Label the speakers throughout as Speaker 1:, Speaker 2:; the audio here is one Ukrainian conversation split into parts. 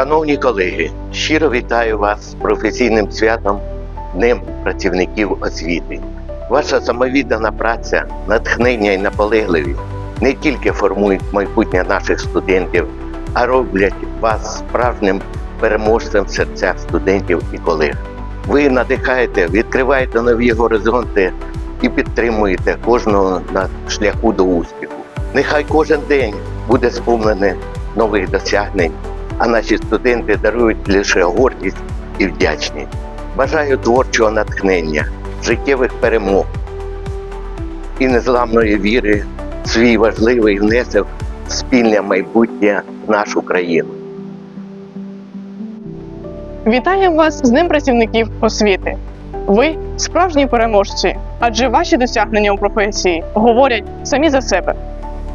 Speaker 1: Шановні колеги, щиро вітаю вас з професійним святом Днем працівників освіти. Ваша самовіддана праця, натхнення і наполегливість не тільки формують майбутнє наших студентів, а роблять вас справжнім переможцем в серцях студентів і колег. Ви надихаєте, відкриваєте нові горизонти і підтримуєте кожного на шляху до успіху. Нехай кожен день буде сповнений нових досягнень, а наші студенти дарують лише гордість і вдячність. Бажаю творчого натхнення, життєвих перемог і незламної віри в свій важливий внесок в спільне майбутнє нашу країну.
Speaker 2: Вітаємо вас з Днем працівників освіти. Ви справжні переможці, адже ваші досягнення у професії говорять самі за себе.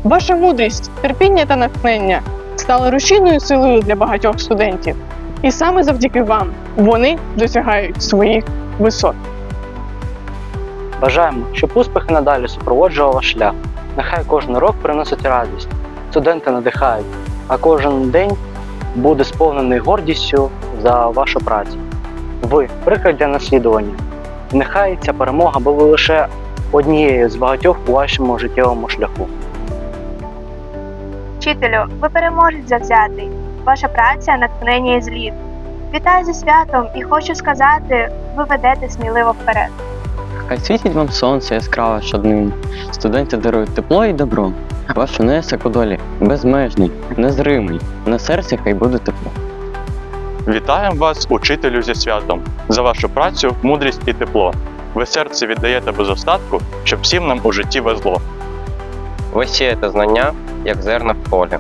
Speaker 2: Ваша мудрість, терпіння та натхнення стали рушійною силою для багатьох студентів. І саме завдяки вам вони досягають своїх висот.
Speaker 3: Бажаємо, щоб успіхи надалі супроводжував ваш шлях. Нехай кожен рок приносить радість, студенти надихають, а кожен день буде сповнений гордістю за вашу працю. Ви приклад для наслідування. Нехай ця перемога була лише однією з багатьох у вашому життєвому шляху.
Speaker 4: Вчителю, ви переможець завзятий. Ваша праця натхнення і зліт. Вітаю зі святом і хочу сказати, ви ведете сміливо вперед.
Speaker 5: Хай світить вам сонце яскраве щодним. Студенти дарують тепло і добро. Ваш внесок у долі безмежний, незримий. На серці хай буде тепло.
Speaker 6: Вітаємо вас, учителю зі святом, за вашу працю, мудрість і тепло. Ви серце віддаєте без остатку, щоб всім нам у житті везло.
Speaker 7: Ви сієте знання, як зерна в полі,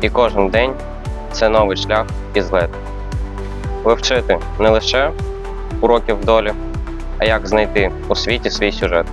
Speaker 7: і кожен день це новий шлях і злет. Ви вчите не лише уроків долі, а як знайти у світі свій сюжет.